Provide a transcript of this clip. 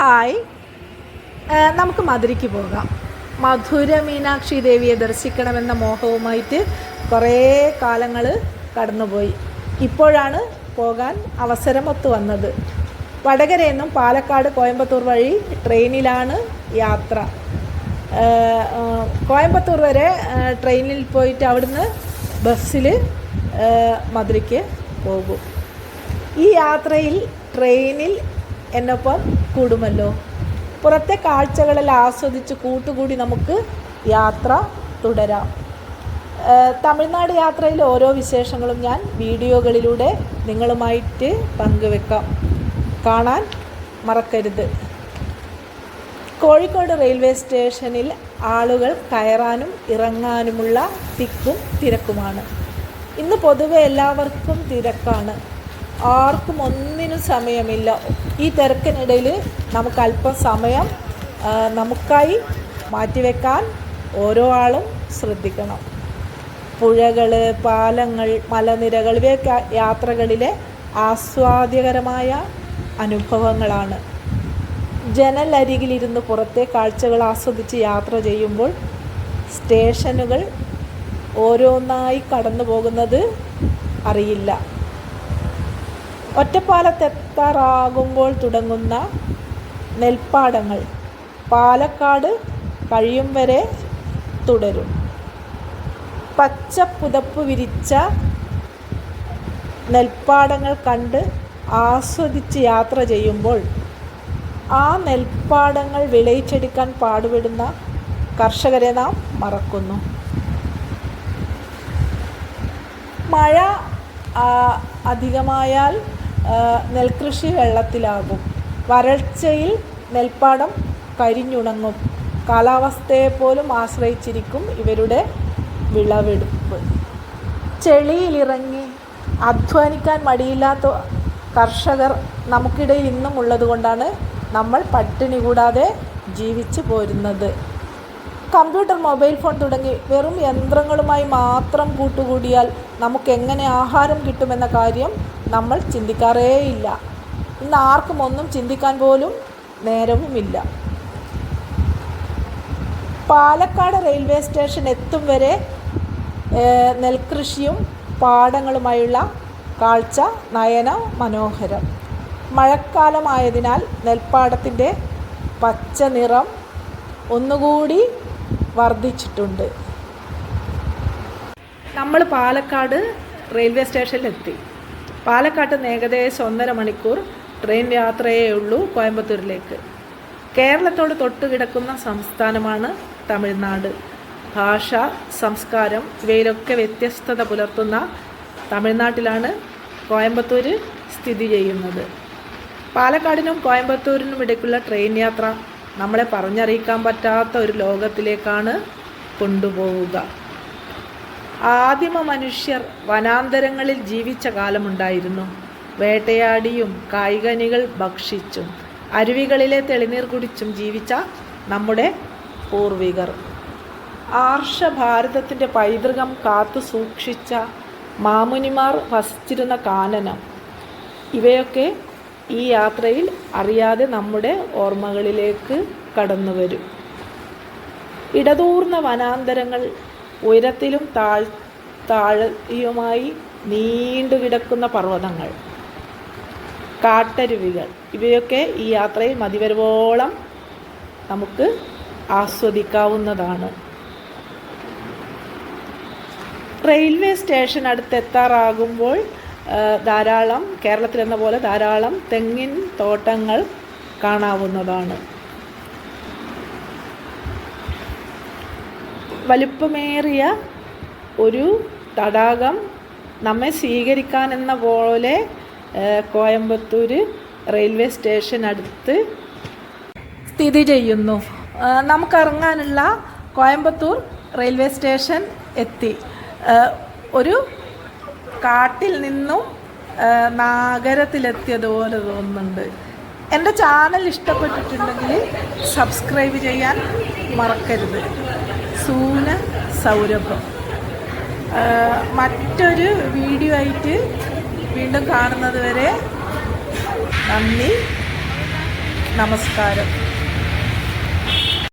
Hi. നമുക്ക് മധുരയ്ക്ക് പോകാം. മധുര മീനാക്ഷി ദേവിയെ ദർശിക്കണമെന്ന മോഹവുമായിട്ട് കുറേ കാലങ്ങൾ കടന്നുപോയി. ഇപ്പോഴാണ് പോകാൻ അവസരമൊത്ത് വന്നത്. വടകരയിൽ നിന്നും പാലക്കാട് കോയമ്പത്തൂർ വഴി ട്രെയിനിലാണ് യാത്ര. കോയമ്പത്തൂർ വരെ ട്രെയിനിൽ പോയിട്ട് അവിടുന്ന് ബസ്സിൽ മധുരയ്ക്ക് പോകും. ഈ യാത്രയിൽ ട്രെയിനിൽ എന്നൊപ്പം കൂടുമല്ലോ. പുറത്തെ കാഴ്ചകളെല്ലാം ആസ്വദിച്ച് കൂട്ടുകൂടി നമുക്ക് യാത്ര തുടരാം. തമിഴ്നാട് യാത്രയിലെ ഓരോ വിശേഷങ്ങളും ഞാൻ വീഡിയോകളിലൂടെ നിങ്ങളുമായിട്ട് പങ്കുവെക്കാം. കാണാൻ മറക്കരുത്. കോഴിക്കോട് റെയിൽവേ സ്റ്റേഷനിൽ ആളുകൾ കയറാനും ഇറങ്ങാനുമുള്ള തിക്കും തിരക്കുമാണ്. ഇന്ന് പൊതുവെ എല്ലാവർക്കും തിരക്കാണ്. ആർക്കും ഒന്നിനും സമയമില്ല. ഈ തിരക്കിനിടയിൽ നമുക്ക് അല്പം സമയം നമുക്കായി മാറ്റിവെക്കാൻ ഓരോ ആളും ശ്രദ്ധിക്കണം. പുഴകൾ പാലങ്ങൾ മലനിരകൾ ഇവയൊക്കെ യാത്രകളിലെ ആസ്വാദ്യകരമായ അനുഭവങ്ങളാണ്. ജനലരികിലിരുന്ന് പുറത്തെ കാഴ്ചകൾ ആസ്വദിച്ച് യാത്ര ചെയ്യുമ്പോൾ സ്റ്റേഷനുകൾ ഓരോന്നായി കടന്നു പോകുന്നത് അറിയില്ല. ഒറ്റപ്പാലത്തെത്താറാകുമ്പോൾ തുടങ്ങുന്ന നെൽപ്പാടങ്ങൾ പാലക്കാട് കഴിയും വരെ തുടരും. പച്ച പുതപ്പ് വിരിച്ച നെൽപ്പാടങ്ങൾ കണ്ട് ആസ്വദിച്ച് യാത്ര ചെയ്യുമ്പോൾ ആ നെൽപ്പാടങ്ങൾ വിളയിച്ചെടുക്കാൻ പാടുപെടുന്ന കർഷകരെ നാം മറക്കുന്നു. മഴ അധികമായാൽ നെൽകൃഷി വെള്ളത്തിലാകും. വരൾച്ചയിൽ നെൽപ്പാടം കരിഞ്ഞുണങ്ങും. കാലാവസ്ഥയെ പോലും ആശ്രയിച്ചിരിക്കും ഇവരുടെ വിളവെടുപ്പ്. ചെളിയിലിറങ്ങി അധ്വാനിക്കാൻ മടിയില്ലാത്ത കർഷകർ നമുക്കിടയിൽ ഇന്നും ഉള്ളതുകൊണ്ടാണ് നമ്മൾ പട്ടിണി കൂടാതെ ജീവിച്ചു പോരുന്നത്. കമ്പ്യൂട്ടർ മൊബൈൽ ഫോൺ തുടങ്ങി വെറും യന്ത്രങ്ങളുമായി മാത്രം കൂട്ടുകൂടിയാൽ നമുക്ക് എങ്ങനെ ആഹാരം കിട്ടുമെന്ന കാര്യം നമ്മൾ ചിന്തിക്കാറേയില്ല. ഇന്ന് ആർക്കും ഒന്നും ചിന്തിക്കാൻ പോലും നേരവുമില്ല. പാലക്കാട് റെയിൽവേ സ്റ്റേഷൻ എത്തും വരെ നെൽകൃഷിയും പാടങ്ങളുമായുള്ള കാഴ്ച നയന മനോഹരം. മഴക്കാലമായതിനാൽ നെൽപ്പാടത്തിന്റെ പച്ച നിറം ഒന്നുകൂടി വർദ്ധിച്ചിട്ടുണ്ട്. നമ്മൾ പാലക്കാട് റെയിൽവേ സ്റ്റേഷനിലെത്തി. പാലക്കാട്ട് നിന്ന് ഏകദേശം ഒന്നര മണിക്കൂർ ട്രെയിൻ യാത്രയേ ഉള്ളൂ കോയമ്പത്തൂരിലേക്ക്. കേരളത്തോട് തൊട്ട് കിടക്കുന്ന സംസ്ഥാനമാണ് തമിഴ്നാട്. ഭാഷ സംസ്കാരം ഇവയിലൊക്കെ വ്യത്യസ്തത പുലർത്തുന്ന തമിഴ്നാട്ടിലാണ് കോയമ്പത്തൂർ സ്ഥിതി ചെയ്യുന്നത്. പാലക്കാടിനും കോയമ്പത്തൂരിനും ഇടയ്ക്കുള്ള ട്രെയിൻ യാത്ര നമ്മളെ പറഞ്ഞറിയിക്കാൻ പറ്റാത്ത ഒരു ലോകത്തിലേക്കാണ് കൊണ്ടുപോവുക. ആദിമ മനുഷ്യർ വനാന്തരങ്ങളിൽ ജീവിച്ച കാലമുണ്ടായിരുന്നു. വേട്ടയാടിയും കായികനികൾ ഭക്ഷിച്ചും അരുവികളിലെ തെളിനീർ കുടിച്ചും ജീവിച്ച നമ്മുടെ പൂർവികർ. ആർഷ ഭാരതത്തിന്റെ പൈതൃകം കാത്തു സൂക്ഷിച്ച മാമുനിമാർ വസിച്ചിരുന്ന കാനനം. ഇവയൊക്കെ ഈ യാത്രയിൽ അറിയാതെ നമ്മുടെ ഓർമ്മകളിലേക്ക് കടന്നു വരും ഇടതൂർന്ന വനാന്തരങ്ങൾ ഉയരത്തിലും താഴ് താഴെയുമായി നീണ്ടു കിടക്കുന്ന പർവതങ്ങൾ കാട്ടരുവികൾ. ഇവയൊക്കെ ഈ യാത്രയിൽ മതിവരുവോളം നമുക്ക് ആസ്വദിക്കാവുന്നതാണ്. റെയിൽവേ സ്റ്റേഷൻ അടുത്തെത്താറാകുമ്പോൾ ധാരാളം കേരളത്തിലെന്ന പോലെ ധാരാളം തെങ്ങിൻ തോട്ടങ്ങൾ കാണാവുന്നതാണ്. വലുപ്പമേറിയ ഒരു തടാകം നമ്മെ സ്വീകരിക്കാനെന്ന പോലെ ആ, കോയമ്പത്തൂർ റെയിൽവേ സ്റ്റേഷൻ അടുത്ത് സ്ഥിതി ചെയ്യുന്നു. നമുക്കിറങ്ങാനുള്ള കോയമ്പത്തൂർ റെയിൽവേ സ്റ്റേഷൻ എത്തി. ഒരു കാട്ടിൽ നിന്നും നഗരത്തിലെത്തിയതുപോലെ തോന്നുന്നുണ്ട്. എന്റെ ചാനൽ ഇഷ്ടപ്പെട്ടിട്ടുണ്ടെങ്കിൽ സബ്സ്ക്രൈബ് ചെയ്യാൻ മറക്കരുത്. സൂന സൗരഭം. മറ്റൊരു വീഡിയോ ആയിട്ട് വീണ്ടും കാണുന്നത് വരെ നന്ദി. നമസ്കാരം.